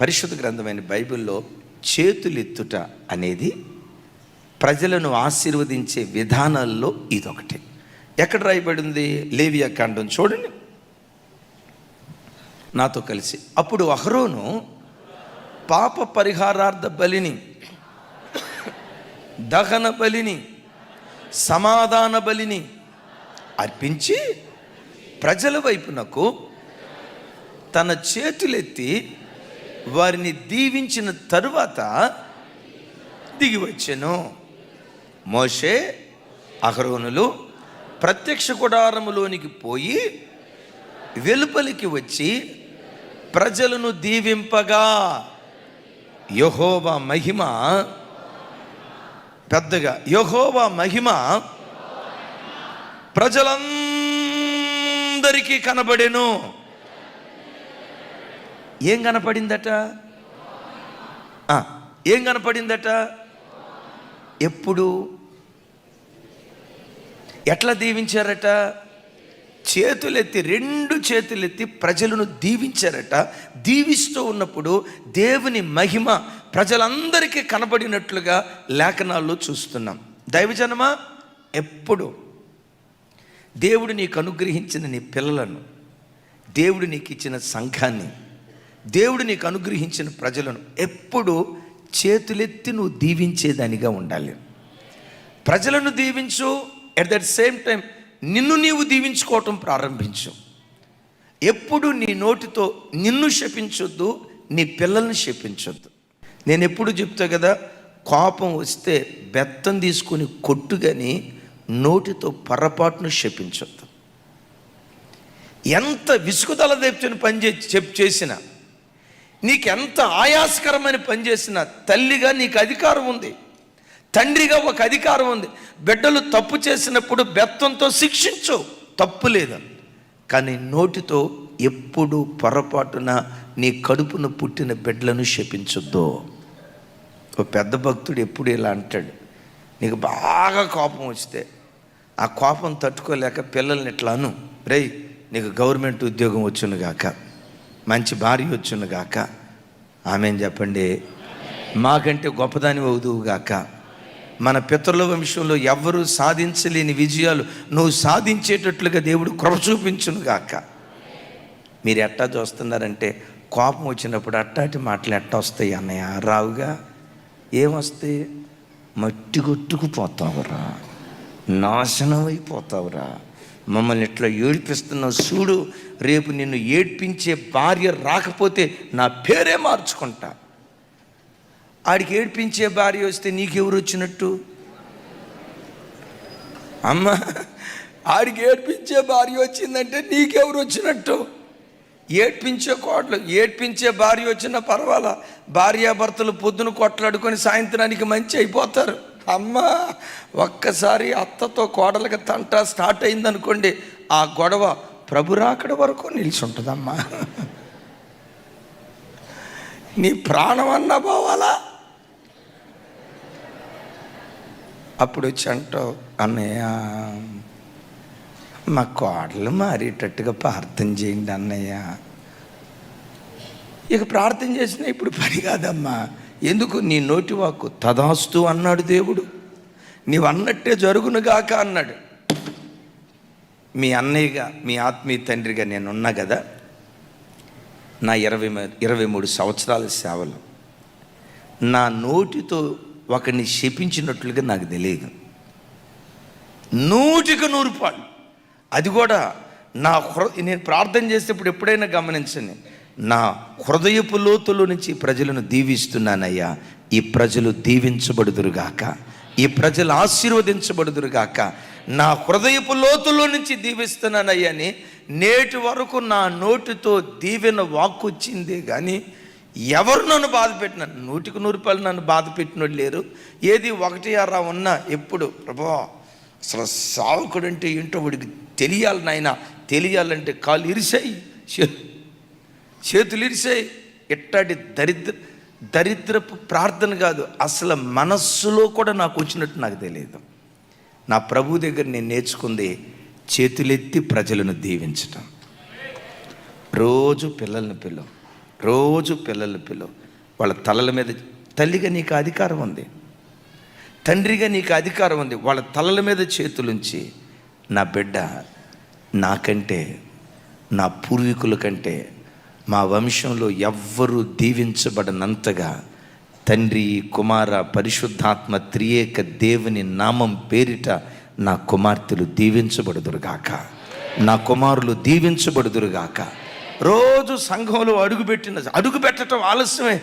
పరిశుద్ధ గ్రంథమైన బైబిల్లో చేతులెత్తుట అనేది ప్రజలను ఆశీర్వదించే విధానాల్లో ఇదొకటి. ఎక్కడ రాయబడింది? లేవియా కాండం చూడండి. నాతో కలిసి. అప్పుడు అహరోను పాప పరిహారార్థ బలిని దహన బలిని సమాధాన బలిని అర్పించి ప్రజల వైపునకు తన చేతులెత్తి వారిని దీవించిన తరువాత దిగి వచ్చాను. మోషే అహరోనులు ప్రత్యక్ష గుడారములోనికి పోయి వెలుపలికి వచ్చి ప్రజలను దీవింపగా. యహోవా మహిమ పెద్దగా యహోవా మహిమ ప్రజలందరికీ కనబడెను. ఏం కనపడిందట? ఏం కనపడిందట? ఎప్పుడు? ఎట్లా దీవించారట? చేతులెత్తి రెండు చేతులెత్తి ప్రజలను దీవించారట. దీవిస్తూ ఉన్నప్పుడు దేవుని మహిమ ప్రజలందరికీ కనబడినట్లుగా లేఖనాల్లో చూస్తున్నాం. దైవజనమా? ఎప్పుడు? దేవుడు నీకు అనుగ్రహించిన నీ పిల్లలను దేవుడు నీకు ఇచ్చిన సంఘాన్ని దేవుడు నీకు అనుగ్రహించిన ప్రజలను ఎప్పుడు చేతులెత్తి నువ్వు దీవించేదానిగా ఉండాలి. ప్రజలను దీవించు ఎట్ దట్ సేమ్ టైం నిన్ను నీవు దీవించుకోవటం ప్రారంభించు. ఎప్పుడు నీ నోటితో నిన్ను శపించొద్దు నీ పిల్లల్ని శపించొద్దు. నేను ఎప్పుడు చెప్తా కదా కోపం వస్తే బెత్తం తీసుకొని కొట్టు కానీ నోటితో పొరపాటును శపించొద్దు. ఎంత విసుగుదల తెచ్చిన పని చేసి చెప్ చేసినా నీకు ఎంత ఆయాసకరమైన పని చేసినా తల్లిగా నీకు అధికారం ఉంది. తండ్రిగా ఒక అధికారం ఉంది. బిడ్డలు తప్పు చేసినప్పుడు బెత్తంతో శిక్షించు. తప్పు లేదు. కానీ నోటితో ఎప్పుడు పొరపాటున నీ కడుపున పుట్టిన బిడ్డలను శపించొద్దు. ఒక పెద్ద భక్తుడు ఎప్పుడు ఇలా అంటాడు. నీకు బాగా కోపం వస్తే ఆ కోపం తట్టుకోలేక పిల్లల్ని ఇట్లాను రేయ్ నీకు గవర్నమెంట్ ఉద్యోగం వచ్చును గాక మంచి భార్య వచ్చును ఆమెను చెప్పండి? మాకంటే గొప్పదాని అవుదువుగాక మన పితరుల వంశంలో ఎవరు సాధించలేని విజయాలు నువ్వు సాధించేటట్లుగా దేవుడు కృప చూపించునుగాక మీరు ఎట్టా చూస్తున్నారంటే కోపం వచ్చినప్పుడు అట్టాటి మాటలు ఎట్టా వస్తాయి అన్నయ్య? రావుగా ఏమొస్తాయి మట్టి కొట్టుకుపోతావురా. నాశనం అయిపోతావురా. మమ్మల్ని ఇట్లా ఏడిపిస్తున్నావు చూడు రేపు నిన్ను ఏడ్పించే భార్య రాకపోతే నా పేరే మార్చుకుంటా. ఆడికి ఏడ్పించే భార్య వస్తే నీకెవరు వచ్చినట్టు? అమ్మ ఆడికి ఏడ్పించే భార్య వచ్చిందంటే నీకెవరు వచ్చినట్టు? ఏడ్పించే కోట్లు ఏడ్పించే భార్య వచ్చినా పర్వాలా? భార్యాభర్తలు పొద్దున కొట్లాడుకొని సాయంత్రానికి మంచి అయిపోతారు. అమ్మ ఒక్కసారి అత్తతో కోడలకి తంట స్టార్ట్ అయిందనుకోండి ఆ గొడవ ప్రభురాకడ వరకు నిలిచి ఉంటుందమ్మా నీ ప్రాణం అన్నా పోవాలా? అప్పుడు వచ్చి అంటావు అన్నయ్య మా కోడలు మారేటట్టుగా ప్రార్థన చేయండి అన్నయ్య. ఇక ప్రార్థన చేసినా ఇప్పుడు పని కాదమ్మా. ఎందుకు నీ నోటి వాక్కు తదాస్తు అన్నాడు దేవుడు. నీవు అన్నట్టే జరుగునుగాక అన్నాడు. మీ అన్నయ్యగా మీ ఆత్మీయ తండ్రిగా నేను ఉన్నా కదా నా ఇరవై ఇరవై మూడు సంవత్సరాల సేవలు. నా నోటితో ఒకరిని శపించినట్లుగా నాకు తెలియదు. నూటికి నూరు పాలు అది కూడా నా హృ నేను ప్రార్థన చేసేటప్పుడు ఎప్పుడైనా గమనించండి నా హృదయపు లోతులో నుంచి ప్రజలను దీవిస్తున్నానయ్యా. ఈ ప్రజలు దీవించబడుదురుగాక. ఈ ప్రజలు ఆశీర్వదించబడుదురుగాక. నా హృదయపు లోతులో నుంచి దీవిస్తున్నానయ్యా అని నేటి వరకు నా నోటితో దీవెన వాక్కు వచ్చిందే కానీ ఎవరు నన్ను బాధ పెట్టిన నూటికి నూరు రూపాయలు నన్ను బాధ పెట్టినోడు లేరు. ఏది ఒకటి అరా ఉన్నా ఎప్పుడు ప్రభా అసలు సావకుడు అంటే ఏంటో వాడికి తెలియాలి నాయన. తెలియాలంటే కాలు ఇరిసాయి. చేతులు ఇరిసాయి దరిద్ర దరిద్రపు ప్రార్థన కాదు. అసలు మనస్సులో కూడా నాకు వచ్చినట్టు నాకు తెలియదు. నా ప్రభు దగ్గర నేను నేర్చుకుంది చేతులెత్తి ప్రజలను దీవించటం. రోజు పిల్లల్ని పిలువు. రోజు పిల్లల్ని పిలువు. వాళ్ళ తలల మీద తల్లిగా నీకు అధికారం ఉంది. తండ్రిగా నీకు అధికారం ఉంది. వాళ్ళ తలల మీద చేతులుంచి నా బిడ్డ నాకంటే నా పూర్వీకుల కంటే మా వంశంలో ఎవ్వరూ దీవించబడనంతగా తండ్రి కుమార పరిశుద్ధాత్మ త్రియేక దేవుని నామం పేరిట నా కుమార్తెలు దీవించబడుదురుగాక. నా కుమారులు దీవించబడుదురుగాక. రోజు సంఘంలో అడుగుపెట్టిన అడుగు పెట్టడం ఆలస్యమే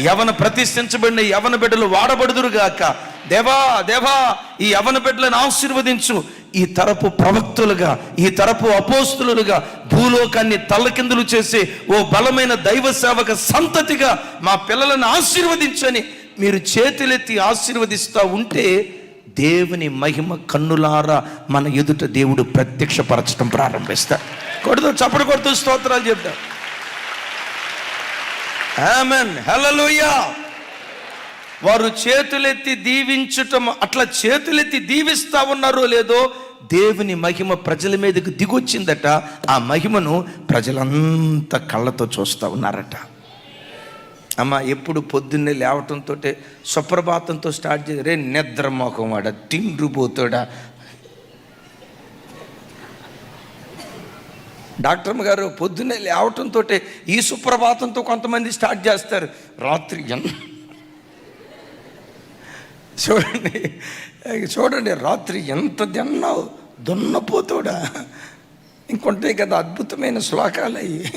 యవన ప్రతిష్ఠించబడిన యవన బిడ్డలు వాడబడుదురుగాక. దేవా దేవా ఈ యవన బిడ్డలను ఆశీర్వదించు. ఈ తరపు ప్రవక్తులుగా ఈ తరపు అపోస్తులుగా భూలోకాన్ని తల్లకిందులు చేసే ఓ బలమైన దైవ సేవక సంతతిగా మా పిల్లలను ఆశీర్వదించని మీరు చేతులెత్తి ఆశీర్వదిస్తూ ఉంటే దేవుని మహిమ కన్నులారా మన ఎదుట దేవుడు ప్రత్యక్షపరచడం ప్రారంభిస్తాడు. కొడుతూ చప్పుడు కొడుతూ స్తోత్రాలు చెప్తా. ఆమెన్ హల్లెలూయా వారు చేతులెత్తి దీవించటం అట్లా చేతులెత్తి దీవిస్తా ఉన్నారో లేదో దేవుని మహిమ ప్రజల మీదకి దిగొచ్చిందట. ఆ మహిమను ప్రజలంతా కళ్ళతో చూస్తూ ఉన్నారట. అమ్మ ఎప్పుడు పొద్దున్నే లేవటంతో సుప్రభాతంతో స్టార్ట్ చేసి రే నిద్ర మోకం వాడ తిండ్రు డాక్టర్ గారు పొద్దున్నే లేవటంతో ఈ సుప్రభాతంతో కొంతమంది స్టార్ట్ చేస్తారు. రాత్రి చూడండి చూడండి రాత్రి ఎంత తిన్నావు దున్నపోతాడా ఇంకొంటే కదా అద్భుతమైన శ్లోకాలు అయ్యి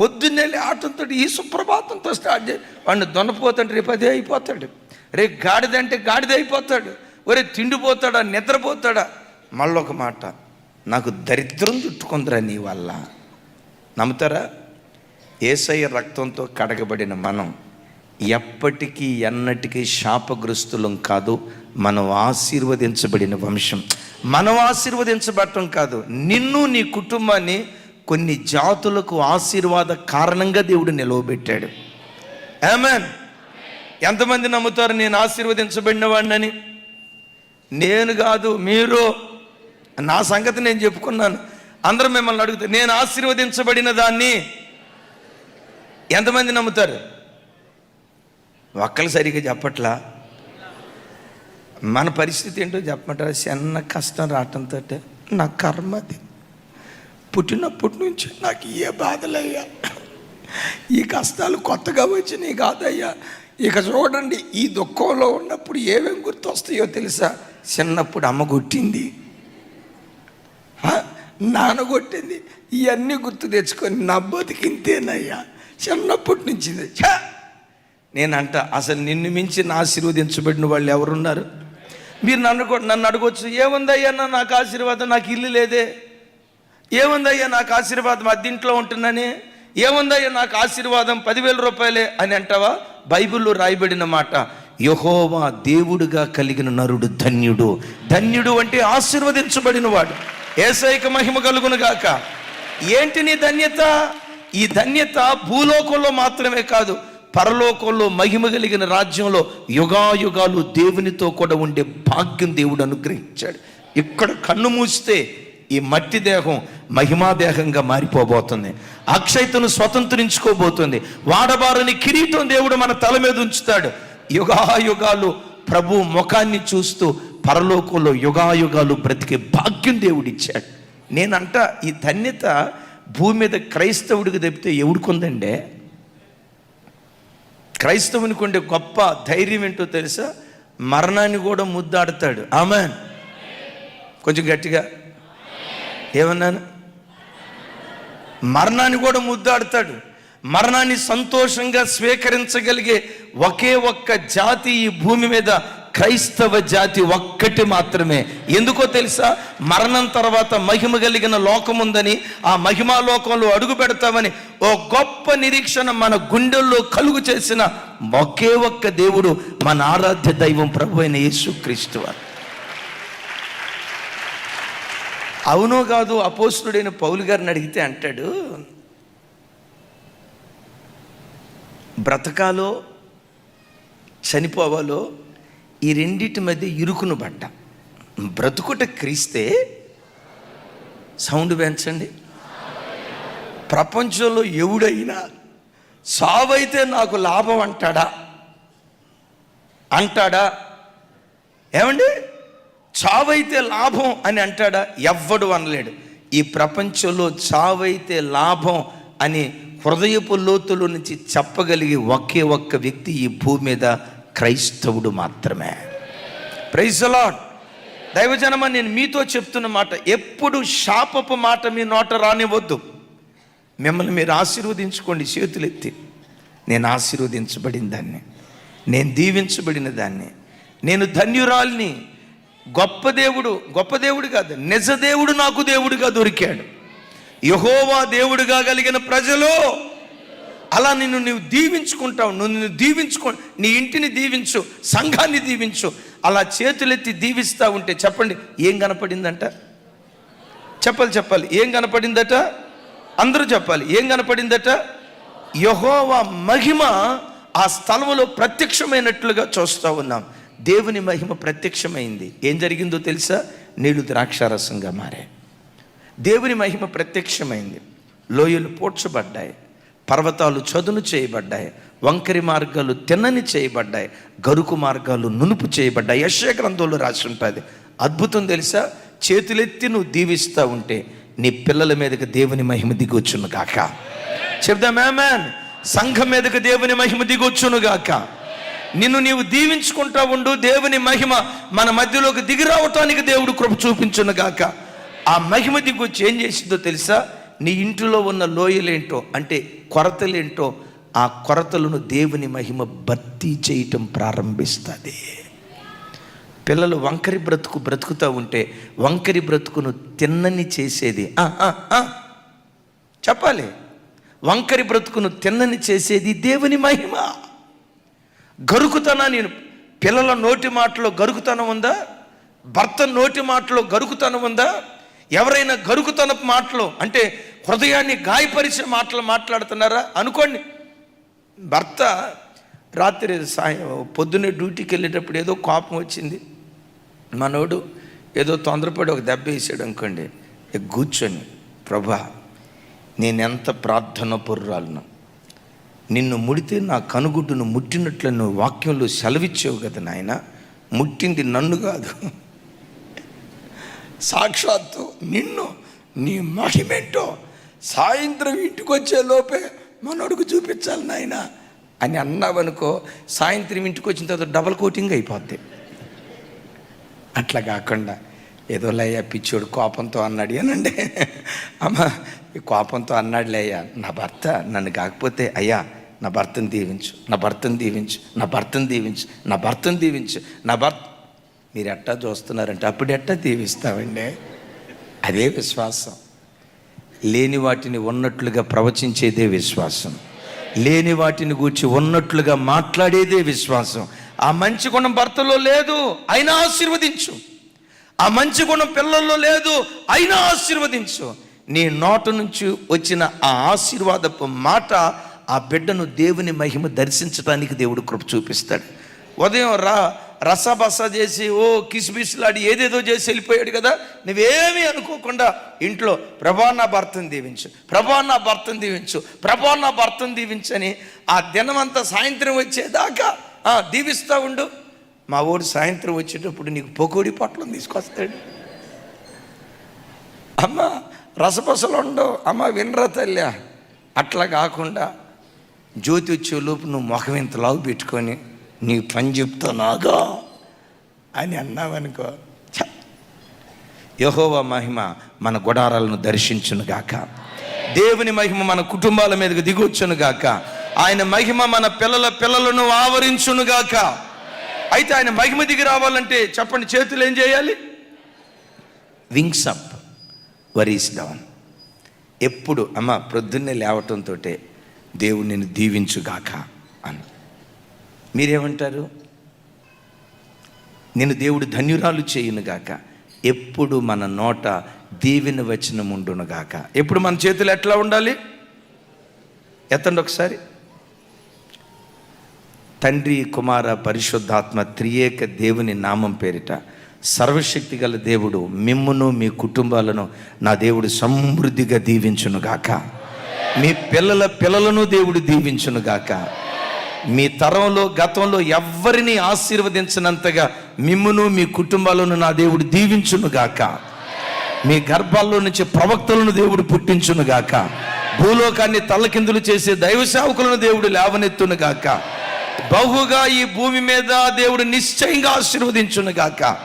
పొద్దున్నే ఆటంతో ఈ సుప్రభాతంతో స్టార్ట్ చేసి వాడిని దున్నపోతాడు రేపు అదే అయిపోతాడు. రేపు గాడిదంటే గాడిద అయిపోతాడు. ఒరే తిండిపోతాడా నిద్రపోతాడా? మళ్ళొక మాట నాకు దరిద్రం చుట్టుకుందిరా నీ వల్ల. నమ్ముతారా? ఏసఐ రక్తంతో కడగబడిన మనం ఎప్పటికీ ఎన్నటికీ శాపగ్రస్తులం కాదు. మనం ఆశీర్వదించబడిన వంశం. మనం ఆశీర్వదించబడటం కాదు. నిన్ను నీ కుటుంబాన్ని కొన్ని జాతులకు ఆశీర్వాద కారణంగా దేవుడు నిలవబెట్టాడు. ఏమన్ ఎంతమంది నమ్ముతారు నేను ఆశీర్వదించబడిన వాడినని? నేను కాదు మీరు. నా సంగతి నేను చెప్పుకున్నాను. అందరూ మిమ్మల్ని అడుగుతారు నేను ఆశీర్వదించబడిన దాన్ని. ఎంతమంది నమ్ముతారు? ఒక్కరు సరిగా చెప్పట్లా. మన పరిస్థితి ఏంటో చెప్పమంటారా? చిన్న కష్టం రావటంతో నా కర్మ అది. పుట్టినప్పటి నుంచి నాకు ఏ బాధలయ్యా? ఈ కష్టాలు కొత్తగా వచ్చినాయి కాదయ్యా. ఇక చూడండి ఈ దుఃఖంలో ఉన్నప్పుడు ఏమేమి గుర్తొస్తాయో తెలుసా? చిన్నప్పుడు అమ్మ కొట్టింది. నాన్న కొట్టింది. ఇవన్నీ గుర్తు తెచ్చుకొని నా బతికింతేనయ్యా. చిన్నప్పటి నుంచి నేనంట అసలు నిన్ను మించి నా ఆశీర్వదించబడిన వాళ్ళు ఎవరున్నారు? మీరు నన్ను కూడా నన్ను అడగొచ్చు ఏముందయ్యా నా నాకు ఆశీర్వాదం నాకు ఇల్లు లేదే. ఏముందయ్యా నాకు ఆశీర్వాదం అద్దింట్లో ఉంటున్నానే ఏముందయ్యా నాకు ఆశీర్వాదం పదివేల రూపాయలే అని అంటావా? బైబిల్లో రాయబడిన మాట యహోవా దేవుడుగా కలిగిన నరుడు ధన్యుడు. ధన్యుడు అంటే ఆశీర్వదించబడిన వాడు. ఏసైక మహిమ కలుగును గాక. ఏంటి నీ ధన్యత? ఈ ధన్యత భూలోకంలో మాత్రమే కాదు పరలోకంలో మహిమ కలిగిన రాజ్యంలో యుగాయుగాలు దేవునితో కూడా ఉండే భాగ్యం దేవుడు అనుగ్రహించాడు. ఇక్కడ కన్ను మూస్తే ఈ మట్టి దేహం మహిమా దేహంగా మారిపోబోతుంది. అక్షయతను స్వతంత్రించుకోబోతుంది. వాడబారని కిరీటం దేవుడు మన తల మీద ఉంచుతాడు. యుగాయుగాలు ప్రభు ముఖాన్ని చూస్తూ పరలోకంలో యుగాయుగాలు బ్రతికే భాగ్యం దేవుడిచ్చాడు. నేనంట ఈ ధన్యత భూమి మీద క్రైస్తవుడికి తెప్పితే ఎవడుకుందండే క్రైస్తవునికి ఉండే గొప్ప ధైర్యం ఏంటో తెలుసా? మరణాన్ని కూడా ముద్దాడతాడు. ఆమె కొంచెం గట్టిగా. ఏమన్నాను? మరణాన్ని కూడా ముద్దాడతాడు. మరణాన్ని సంతోషంగా స్వీకరించగలిగే ఒకే ఒక్క జాతి ఈ భూమి మీద క్రైస్తవ జాతి ఒక్కటి మాత్రమే. ఎందుకో తెలుసా? మరణం తర్వాత మహిమ కలిగిన లోకం ఉందని ఆ మహిమా లోకంలో అడుగు పెడతామని ఓ గొప్ప నిరీక్షణ మన గుండెల్లో కలుగు చేసిన ఒకే ఒక్క దేవుడు మన ఆరాధ్య దైవం ప్రభు అయిన యేసుక్రీస్తు అవునో కాదు అపోసుడైన పౌలు గారిని అడిగితే అంటాడు బ్రతకాలో చనిపోవాలో ఈ రెండింటి మధ్య ఇరుకును బట్ట బ్రతుకుట క్రీస్తే సౌండ్ పెంచండి. ప్రపంచంలో ఎవడైనా చావైతే నాకు లాభం అంటాడా? అంటాడా? ఏమండి? చావైతే లాభం అని అంటాడా? ఎవ్వడు అనలేడు. ఈ ప్రపంచంలో చావైతే లాభం అని హృదయపు లోతుల నుంచి చెప్పగలిగే ఒకే ఒక్క వ్యక్తి ఈ భూమి మీద క్రైస్తవుడు మాత్రమే. ప్రైజలాడ్ దైవజనమ నేను మీతో చెప్తున్న మాట ఎప్పుడు శాపపు మాట మీ నోట రానివ్వద్దు. మిమ్మల్ని మీరు ఆశీర్వదించుకోండి చేతులెత్తి. నేను ఆశీర్వదించబడిన దాన్ని నేను దీవించబడిన దాన్ని నేను ధన్యురాల్ని గొప్ప దేవుడు గొప్ప దేవుడు కాదు నిజ దేవుడు నాకు దేవుడిగా దొరికాడు. యహోవా దేవుడిగా కలిగిన ప్రజలు అలా నిన్ను నువ్వు దీవించుకుంటావు నువ్వు నిన్ను దీవించుకో నీ ఇంటిని దీవించు సంఘాన్ని దీవించు. అలా చేతులెత్తి దీవిస్తూ ఉంటే చెప్పండి ఏం కనపడిందంట? చెప్పాలి చెప్పాలి. ఏం కనపడిందట? అందరూ చెప్పాలి. ఏం కనపడిందట? యహోవా మహిమ ఆ స్థలంలో ప్రత్యక్షమైనట్లుగా చూస్తూ ఉన్నాం. దేవుని మహిమ ప్రత్యక్షమైంది. ఏం జరిగిందో తెలుసా? నీళ్ళు ద్రాక్షారసంగా మారాయి. దేవుని మహిమ ప్రత్యక్షమైంది. లోయలు పోడ్చబడ్డాయి. పర్వతాలు చదును చేయబడ్డాయి వంకరి మార్గాలు తిన్నని చేయబడ్డాయి గరుకు మార్గాలు నునుపు చేయబడ్డాయి. యశ గ్రంథంలో రాసి ఉంటుంది. అద్భుతం తెలుసా? చేతులెత్తి నువ్వు దీవిస్తూ ఉంటే నీ పిల్లల మీదకి దేవుని మహిమ దిగొచ్చును గాక. చెప్దా మ్యాన్ సంఘం మీదకి దేవుని మహిమ దిగొచ్చును గాక. నిన్ను నీవు దీవించుకుంటా ఉండు దేవుని మహిమ మన మధ్యలోకి దిగి రావటానికి దేవుడు కృప చూపించును గాక. ఆ మహిమ దిగొచ్చి ఏం చేసిందో తెలుసా? నీ ఇంటిలో ఉన్న లోయలేంటో అంటే కొరతలేంటో ఆ కొరతలను దేవుని మహిమ భర్తీ చేయటం ప్రారంభిస్తుంది. పిల్లలు వంకరి బ్రతుకు బ్రతుకుతూ ఉంటే వంకరి బ్రతుకును తిన్నని చేసేది. చెప్పాలి. వంకరి బ్రతుకును తిన్నని చేసేది దేవుని మహిమ. గరుకుతనా నేను పిల్లల నోటి మాటలో గరుకుతనం ఉందా? భర్త నోటి మాటలో గరుకుతనం ఉందా? ఎవరైనా గరుకుతనపు మాటలో అంటే హృదయాన్ని గాయపరిచే మాటలు మాట్లాడుతున్నారా? అనుకోండి. భర్త రాత్రి సాయం పొద్దున్నే డ్యూటీకి వెళ్ళేటప్పుడు ఏదో కోపం వచ్చింది. మనోడు ఏదో తొందరపడి ఒక దెబ్బ వేసాడు అనుకోండి. కూర్చొని ప్రభా నేనెంత ప్రార్థన పొర్రాలను. నిన్ను ముడితే నా కనుగుడ్డును ముట్టినట్లు నువ్వు వాక్యంలో సెలవిచ్చావు కదా నాయన. ముట్టింది నన్ను కాదు. సాక్షాత్తు నిన్ను నీ మహిమేంటో సాయంత్రం ఇంటికి వచ్చే లోపే మనోడుకు చూపించాలి నాయన అని అన్నావనుకో సాయంత్రం ఇంటికి వచ్చిన తర్వాత డబల్ కోటింగ్ అయిపోద్ది. అట్లా కాకుండా ఏదో లేయ పిచ్చోడు కోపంతో అన్నాడు ఏనండి? అమ్మ ఈ కోపంతో అన్నాడు లేయ్యా నా భర్త నన్ను కాకపోతే అయ్యా నా భర్తను దీవించు నా భర్తను దీవించు నా భర్తను దీవించు నా భర్తను దీవించు నా భర్త మీరు ఎట్టా చూస్తున్నారంటే అప్పుడు ఎట్టా దీవిస్తామండి అదే విశ్వాసం. లేని వాటిని ఉన్నట్లుగా ప్రవచించేదే విశ్వాసం. లేని వాటిని గూర్చి ఉన్నట్లుగా మాట్లాడేదే విశ్వాసం. ఆ మంచి గుణం భర్తలో లేదు అయినా ఆశీర్వదించు. ఆ మంచి గుణం పిల్లల్లో లేదు అయినా ఆశీర్వదించు. నీ నోట నుంచి వచ్చిన ఆ ఆశీర్వాదపు మాట ఆ బిడ్డను దేవుని మహిమ దర్శించడానికి దేవుడు కృప చూపిస్తాడు. ఉదయం రా రసబస చేసి ఓ కిసిబిసిలాడి ఏదేదో చేసి వెళ్ళిపోయాడు కదా. నువ్వేమీ అనుకోకుండా ఇంట్లో ప్రభా నా భర్తను దీవించు ప్రభా నా భర్తను దీవించు ప్రభా నా భర్తను దీవించని ఆ దినమంతా సాయంత్రం వచ్చేదాకా దీవిస్తూ ఉండు. మా ఊరు సాయంత్రం వచ్చేటప్పుడు నీకు పొకోడి పొట్లం తీసుకొస్తాడు. అమ్మ రసపసలు ఉండవు. అమ్మ వినరా తల్లి అట్లా కాకుండా జ్యోతి వచ్చే లోపు నువ్వు ముఖం ఇంత లావు పెట్టుకొని నీ పని చెప్తానాగా అని అన్నావనుకో యహోవ మహిమ మన గుడారాలను దర్శించును గాక. దేవుని మహిమ మన కుటుంబాల మీదకు దిగొచ్చును గాక. ఆయన మహిమ మన పిల్లల పిల్లలను ఆవరించును గాక. అయితే ఆయన మహిమ దిగి రావాలంటే చెప్పండి చేతులు ఏం చేయాలి? వింగ్స్ అప్ వరీస్ డౌన్ ఎప్పుడు అమ్మ ప్రొద్దున్నే లేవటంతో దేవుడు నిన్ను దీవించుగాక అని. మీరేమంటారు? నేను దేవుడు ధన్యురాలు చేయునుగాక ఎప్పుడు మన నోట దీవెన వచనం ఉండునుగాక ఎప్పుడు మన చేతులు ఎట్లా ఉండాలి? ఎత్తండి ఒకసారి. తండ్రి కుమార పరిశుద్ధాత్మ త్రియేక దేవుని నామం పేరిట సర్వశక్తి గల దేవుడు మిమ్మును మీ కుటుంబాలను నా దేవుడు సమృద్ధిగా దీవించునుగాక మీ పిల్లల పిల్లలను దేవుడు దీవించును గాక. మీ తరంలో గతంలో ఎవ్వరిని ఆశీర్వదించినంతగా మిమ్మును మీ కుటుంబాలను నా దేవుడు దీవించును గాక. మీ గర్భాల్లో నుంచి ప్రవక్తలను దేవుడు పుట్టించును గాక. భూలోకాన్ని తల్లకిందులు చేసే దైవ సేవకులను దేవుడు లేవనెత్తును గాక. బహుగా ఈ భూమి మీద దేవుడు నిశ్చయంగా ఆశీర్వదించును గాక.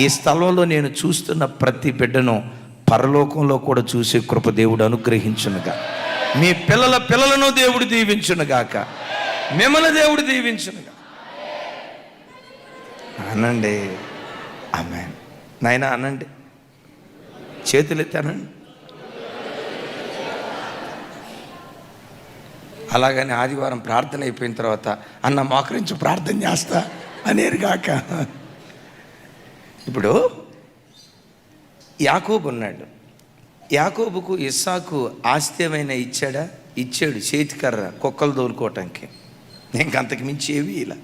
ఈ స్థలంలో నేను చూస్తున్న ప్రతి బిడ్డను పరలోకంలో కూడా చూసే కృప దేవుడు అనుగ్రహించునుగా మీ పిల్లల పిల్లలను దేవుడు దీవించునుగాక మిమ్మల్ని దేవుడు దీవించునుగా అనండి. ఆమె నాయన అనండి. చేతులు ఎత్తానండి అలాగని ఆదివారం ప్రార్థన అయిపోయిన తర్వాత అన్న మోకరించి ప్రార్థన చేస్తా అనేరు కాక ఇప్పుడు యాకోబు ఉన్నాడు. యాకోబుకు ఇస్సాకు ఆస్తి ఏమైనా ఇచ్చాడా? ఇచ్చాడు చేతికర్ర కుక్కలు దోలుకోవటానికి. ఇంకంతకు మించి ఏవి ఇలా.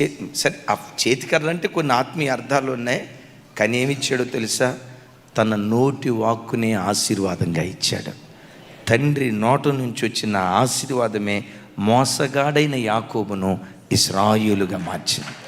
చే సరే ఆ చేతికర్ర అంటే కొన్ని ఆత్మీయ అర్థాలు ఉన్నాయి కానీ ఏమిచ్చాడో తెలుసా? తన నోటి వాక్కునే ఆశీర్వాదంగా ఇచ్చాడు. తండ్రి నోట నుంచి వచ్చిన ఆశీర్వాదమే మోసగాడైన యాకోబును ఇస్రాయులుగా మార్చింది.